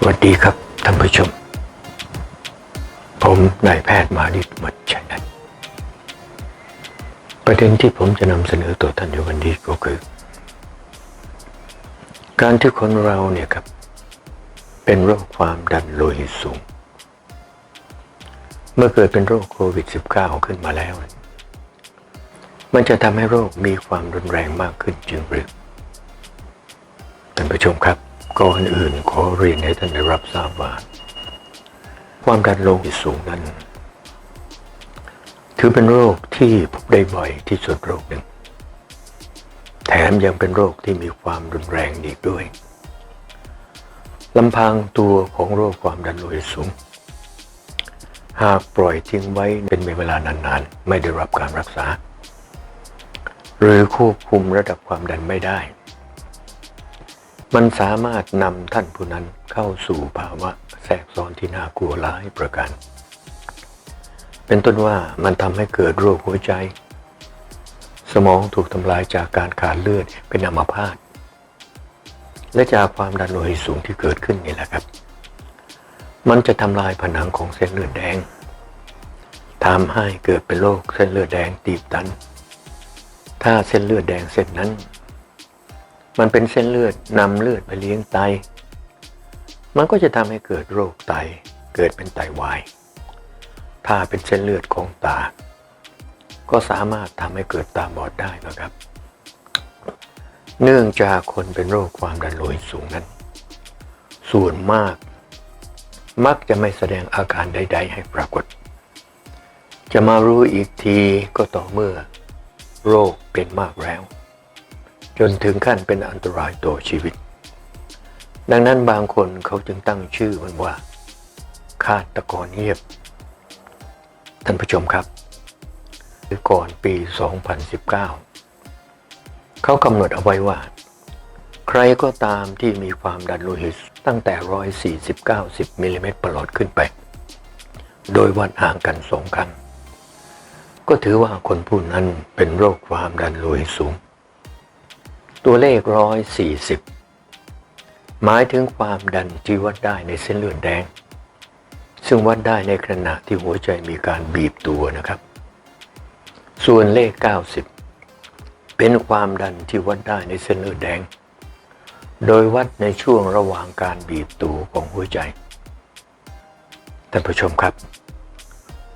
สวัสดีครับท่านผู้ชม ผมนายแพทย์มาดิตมัชัยนันประเด็นที่ผมจะนำเสนอต่อท่านในวันนี้ก็คือ การที่คนเราเนี่ยครับ เป็นโรคความดันโลหิตสูง เมื่อเกิดเป็นโรคโควิด -19 ขึ้นมาแล้ว มันจะทำให้โรคมีความรุนแรงมากขึ้นจริงหรือท่านผู้ชมครับ ก่อนอื่นขอเรียนให้ท่านได้รับทราบว่า ความดันโลหิตสูงนั้น ถือเป็นโรคที่พบได้บ่อยที่สุดโรคหนึ่ง แถมยังเป็นโรคที่มีความรุนแรงอีกด้วยลำพังตัวของโรคความดันโลหิตสูง หากปล่อยทิ้งไว้เป็นเวลานานๆ ไม่ได้รับการรักษา หรือควบคุมระดับความดันไม่ได้ มันสามารถนำท่านผู้นั้นเข้าสู่ภาวะแทรกซ้อนที่น่ากลัวหลายประการ เป็นต้นว่ามันทำให้เกิดโรคหัวใจ สมองถูกทำลายจากการขาดเลือดเป็นอัมพาตและจากความดันโลหิตสูงที่เกิดขึ้นนี่แหละครับ มันจะทำลายผนังของเส้นเลือดแดงทำให้เกิดเป็นโรคเส้นเลือดแดงตีบตัน ถ้าเส้นเลือดแดงเส้นนั้น มันเป็นเส้นเลือดนำเลือดไปเลี้ยงไต มันก็จะทำให้เกิดโรคไตเกิดเป็นไตวาย ถ้าเป็นเส้นเลือดของตา ก็สามารถทำให้เกิดตาบอดได้นะครับ เนื่องจากคนเป็นโรคความดันโลหิตสูงนั้น ส่วนมากมักจะไม่แสดงอาการใด ๆ ให้ปรากฏ จะมารู้อีกทีก็ต่อเมื่อ โรคเป็นมากแล้ว จนถึงขั้นเป็นอันตรายต่อชีวิต ดังนั้นบางคนเขาจึงตั้งชื่อมันว่าฆาตกรเงียบ ท่านผู้ชมครับก่อนปี 2019 เขากำหนดเอาไว้ว่า ใครก็ตามที่มีความดันโลหิตตั้งแต่ 140-90มิลลิเมตรประหลอดขึ้นไป โดยวัดห่างกันสองครั้ง ก็ถือว่าคนผู้นั้นเป็นโรคความดันโลหิตสูง ตัวเลข 140 หมายถึงความดันที่วัดได้ในเส้นเลือดแดง ซึ่งวัดได้ในขณะที่หัวใจมีการบีบตัวนะครับ ส่วนเลข 90 เป็นความดันที่วัดได้ในเส้นเลือดแดง โดยวัดในช่วงระหว่างการบีบตัวของหัวใจ ท่านผู้ชมครับ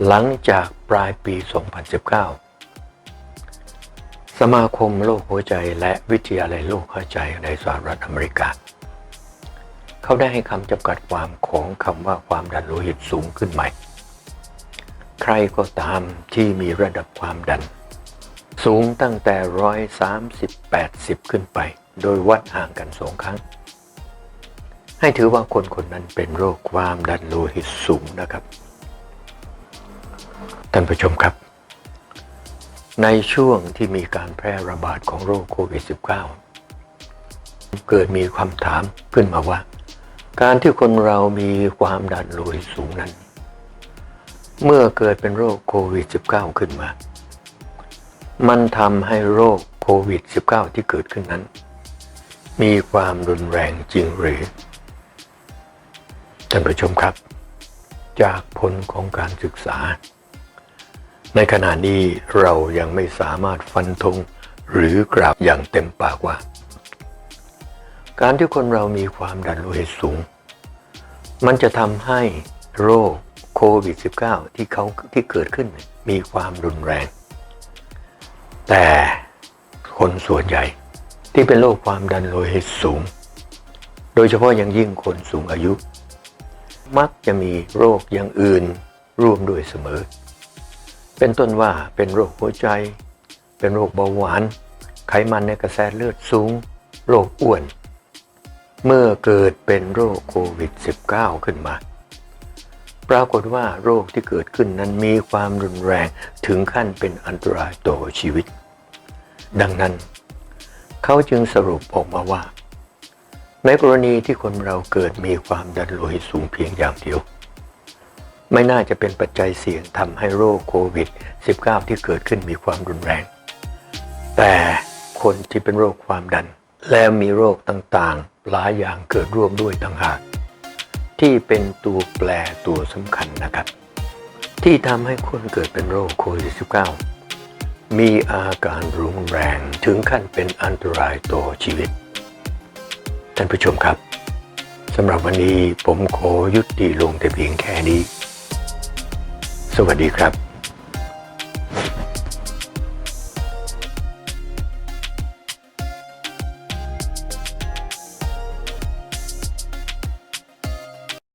หลังจากปลายปี 2019 สมาคมโรคหัวใจและวิทยาลัยโรคหัวใจในสหรัฐอเมริกา เขาได้ให้คำจำกัดความของคำว่าความดันโลหิตสูงขึ้นใหม่ ใครก็ตามที่มีระดับความดัน สูงตั้งแต่ร้อยสามสิบแปดสิบขึ้นไป โดยวัดห่างกันสองครั้ง ให้ถือว่าคนคนนั้นเป็นโรคความดันโลหิตสูงนะครับ ท่านผู้ชมครับ ในช่วงที่มีการแพร่ระบาดของโรคโควิด -19 เกิดมีคำถามขึ้นมาว่า การที่คนเรามีความดันโลหิตสูงนั้น เมื่อเกิดเป็นโรคโควิด -19 ขึ้นมา มันทำให้โรคโควิด -19 ที่เกิดขึ้นนั้น มีความรุนแรงจริงหรือท่านผู้ชมครับ จากผลของการศึกษา ในขณะนี้เรายังไม่สามารถฟันธงหรือกราบอย่างเต็มปากว่า การที่คนเรามีความดันโลหิตสูง มันจะทำให้โรคโควิด -19 ที่เขาที่เกิดขึ้นมีความรุนแรง แต่คนส่วนใหญ่ที่เป็นโรคความดันโลหิตสูง โดยเฉพาะอย่างยิ่งคนสูงอายุ มักจะมีโรคอย่างอื่นร่วมด้วยเสมอ เป็นต้นว่าเป็นโรคหัวใจ เป็นโรคเบาหวาน ไขมันในกระแสเลือดสูง โรคอ้วน เมื่อเกิดเป็นโรคโควิด -19 ขึ้นมา ปรากฏว่าโรคที่เกิดขึ้นนั้นมีความรุนแรงถึงขั้นเป็นอันตรายต่อชีวิต ดังนั้น เขาจึงสรุปออกมาว่า ในกรณีที่คนเราเกิดมีความดันโลหิตสูงเพียงอย่างเดียว ไม่น่าจะเป็นปัจจัยเสี่ยงทำให้โรคโควิด -19 ที่เกิดขึ้นมีความรุนแรง แต่คนที่เป็นโรคความดัน และมีโรคต่างๆ หลายอย่างเกิดร่วมด้วยต่างหาก ที่เป็นตัวแปรตัวสำคัญนะครับ ที่ทำให้คนเกิดเป็นโรคโควิด -19 มีอาการรุนแรงถึงขั้นเป็นอันตรายต่อชีวิต ท่านผู้ชมครับสำหรับวันนี้ผมขอยุติลงแต่เพียงแค่นี้ สวัสดีครับ